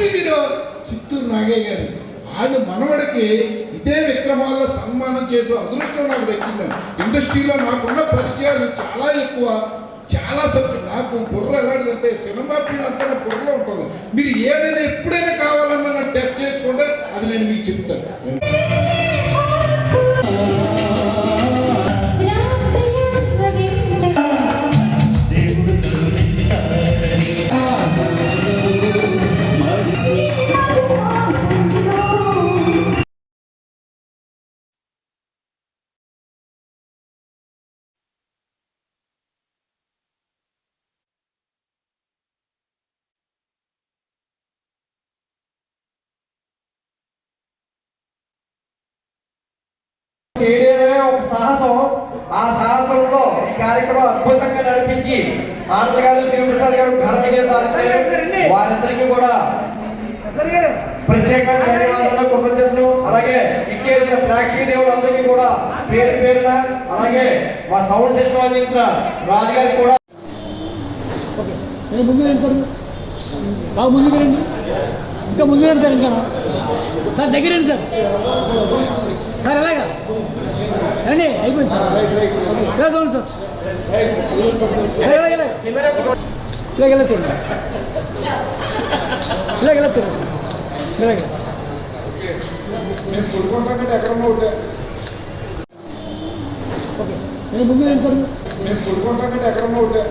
First hero Chittoor Nagaiah గారు. ఆయన మనవడికి ఇదే విగ్రహాల్లో సన్మానం చేసే అదృష్టం నాకు దక్కింది. ఇండస్ట్రీలో నాకున్న పరిచయాలు చాలా ఎక్కువ. చాలా సబ్జెక్ట్ నాకు బుర్ర ఎలాంటిదంటే సినిమా ఫీల్డ్ అంతా బుర్రలో ఉంటుంది. మీరు ఏదైనా ఎప్పుడైనా కావాలన్నా నాకు టెస్ట్ చేసుకుంటే అది నేను మీకు చెప్తాను. సాహసం ఆ సాహసంలో ఈ కార్యక్రమం అద్భుతంగా నడిపించి ఆనంద్ గారు శివప్రసాద్ గారు ఘన విజయం సాధించారు వారందరికీ కూడా ప్రత్యేకంగా ధన్యవాదాలు కృతజ్ఞతలు. అలాగే ఇచ్చేసిన ప్రేక్షక దేవులందరికీ కూడా పేరు పేరున అలాగే మా సౌండ్ సిస్టమ్ అందించిన రాజు గారికి కూడా నేను ముందు వెళ్తాను. ఇంకా ముందు సార్ ఇంకా. సార్ దగ్గరండి సార్. సార్ ఎలాగా? రండి అయిపోయింది సార్ ఇలా చూడండి సార్ ఇలా ఇలా ఇలా ఇలా తిండి ఇలా ఇలా తిండి ఇలాగే నేను పడుకుంటానంటే ఎక్కడ ఒకటే ఓకే నేను ముందు వెళ్తాను నేను పడుకుంటానంటే ఎక్కడ ఒకటే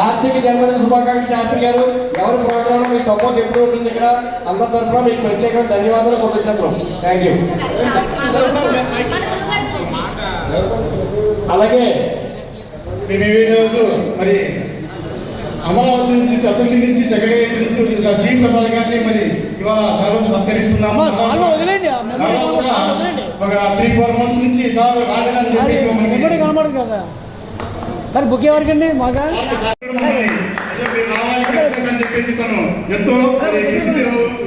ఆర్థిక జన్మదిన శుభాకాంక్ష శాస్త్రి గారు. ఎవరి ప్రోగ్రామ్ మీ సపోర్ట్ ఎప్పుడు ఉంటుంది ఇక్కడ అందరి తరఫున మీకు ప్రత్యేకమైన ధన్యవాదాలు కృతజ్ఞతలు థ్యాంక్ యూ అలాగే రోజు మరి అమరావతి నుంచి అసెంబ్లీ నుంచి సెక్రటరీ నుంచి వచ్చిన శ్రీ ప్రసాద్ గారిని మరి ఇవాళ సర్వం సత్కరిస్తున్నాము. ఒక త్రీ ఫోర్ మంత్స్ నుంచి సార్ రాలేదని చెప్పేసి సార్ బుక్ ఎవరికండి మాగా అని చెప్పేసి తను ఎంతో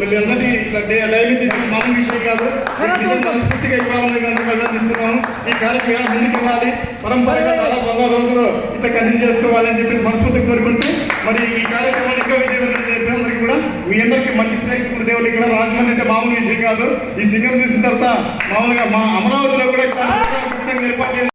వీళ్ళందరినీ ఇట్లా డైలీ మామూలు విషయం కాదు నిజంగా ఇవ్వాలని కనుక ఈ కార్యక్రమం ముందుకు వెళ్ళాలి పరంపరగా దాదాపు వంద రోజులు ఇట్లా కంటిన్యూ చేసుకోవాలని చెప్పేసి మనస్ఫూర్తిగా కోరుకుంటూ మరి ఈ కార్యక్రమాన్ని ఇంకా విజయవంతం చెప్పి అందరికీ కూడా మీ అందరికీ మంచి ప్లేస్ ఇప్పుడు దేవుడు ఇక్కడ రాజమండ్రి అంటే మామూలు విషయం కాదు ఈ సింగం చూసిన తర్వాత మామూలుగా మా అమరావతిలో కూడా ఏర్పాటు